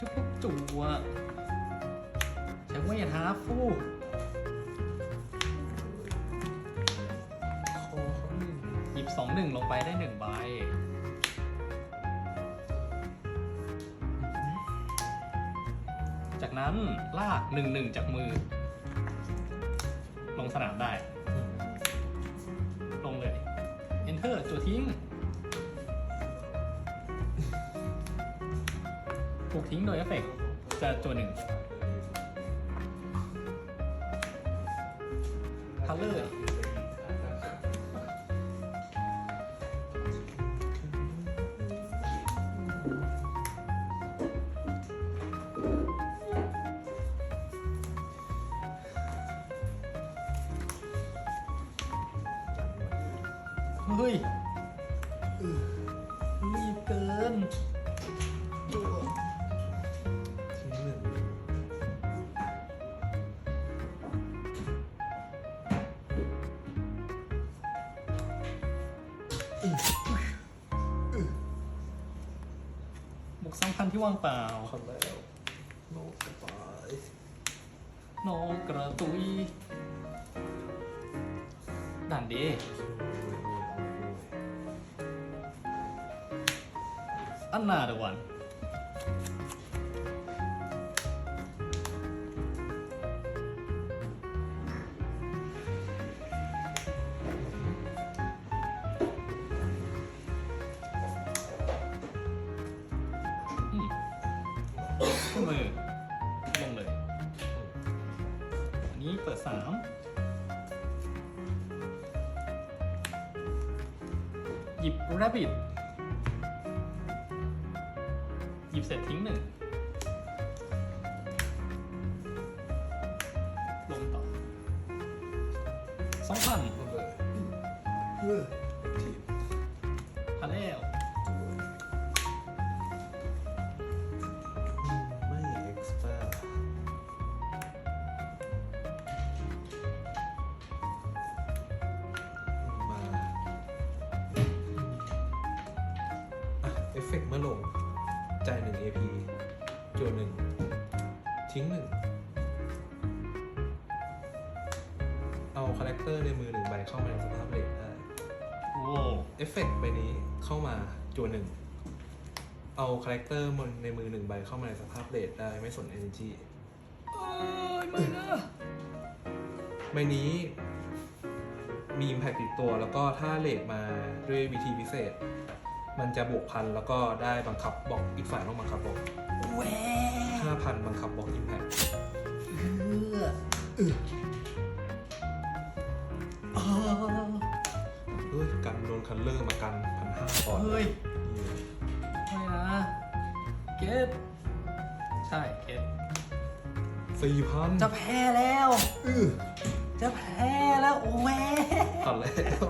จุกจัวใช้เวทฮาฟูคอเขาหนึ่งหยิบสองหนึ่งลงไปได้หนึ่งใบจากนั้นลากหนึ่งหนึ่งจากมือ ลงสนามได้ ลงเลย Enter จัวทิ้ง ถูกทิ้งโดยเอฟเฟกต์จะจัวหนึ่งคัลเลอร์เฮ้ยรีบเกิน บุกสำคัญที่ว่างเปล่าคอนแล้วโนกระต่ายโนกระตุยด่านดีอันนาเดวัน มือลงเลย อันนี้เปิดสามหยิบ rabbit หยิบเสร็จทิ้งหนึ่งลงต่อสองพัน เออ ฟเฟกต์เมื่อลง จ่ายหนึ่ง AP จวนหนึ่ง ทิ้งหนึ่ง เอาคาแรคเตอร์ในมือหนึ่งใบเข้ามาในสภาพเลทได้ โอ้เอฟเฟกต์ใบนี้เข้ามาจวนหนึ่ง เอาคาแรคเตอร์ในมือหนึ่งใบเข้ามาในสภาพเลทได้ไม่สน energy เอ้ยไม่นะใบนี้ มี impact ติดตัวแล้วก็ถ้าเลทมาด้วยวิธีพิเศษ มันจะบวกพันแล้วก็ได้บังคับบอกอีกฝ่ายต้องบังคับบอกแหวห้าพันบังคับบอก impact เพื่ออ๋อเฮ้ยกันโดนคันเลอร์มากันพันห้าก่อนเฮ้ยไม่นะเก็ตใช่เก็ตสี่พันจะแพ้แล้ว อื้อ จะแพ้แล้วโอ้แม่ตัดแล้ว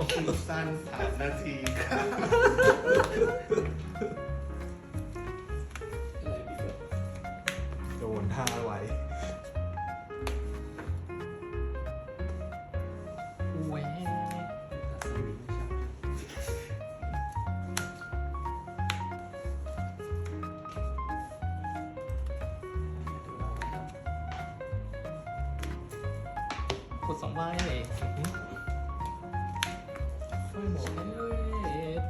สั้นสามนาทีครับโดนท่าไว้แหว ดสองใบอื้อไฟหมดใช้เวท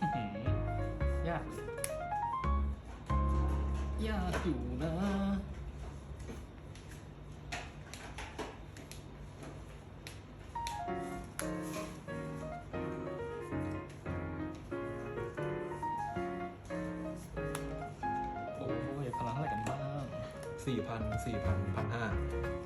อื้อหือยากเลยยากอยู่นะ 4,000 4,000 1,500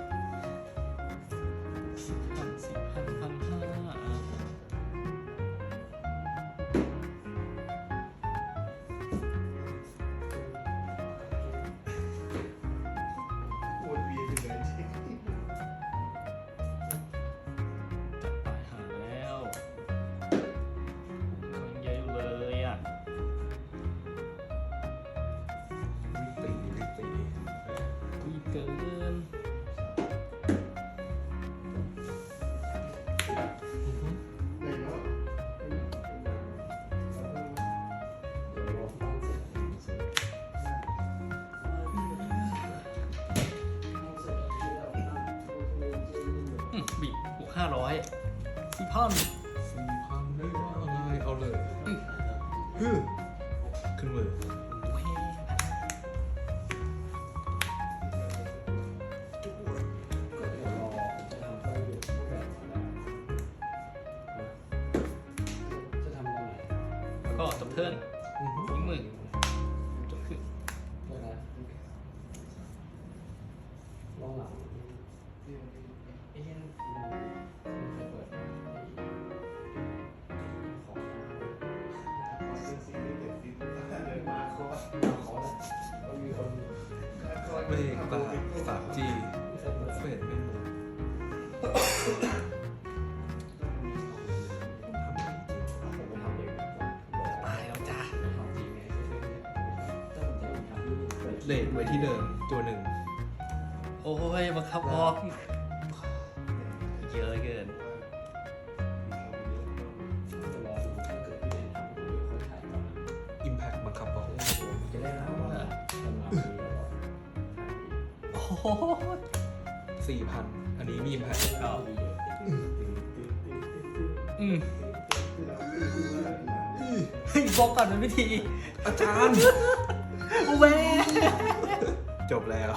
อืมบีบวกห้าร้อยสี่พันสี่พันไม่ว่าอะไรเอาเลยอืมฮึมขึ้นมือเว้ยจะทำตรงไหนแล้วก็จบเทิร์นอือฮึทิ้งมือจบขึ้นโทษนะลองหลัง เอ๊ะมันเคยเปิดของเลยมาคอร์สขอแล้วต้องมีคนเมฆตาสามจีเฟดไม่หมดผมไปทำเองตายแล้วจ้าทำจริงไงถ้าผมจะทำที่เปิดเลทไว้ที่เดิมตัวหนึ่ง โอ้ยบังคับออก สี่พันอันนี้มีอิมแพคก็อืมเฮ้ยบอกก่อนเป็นวิธีอาจารย์เวจบแล้ว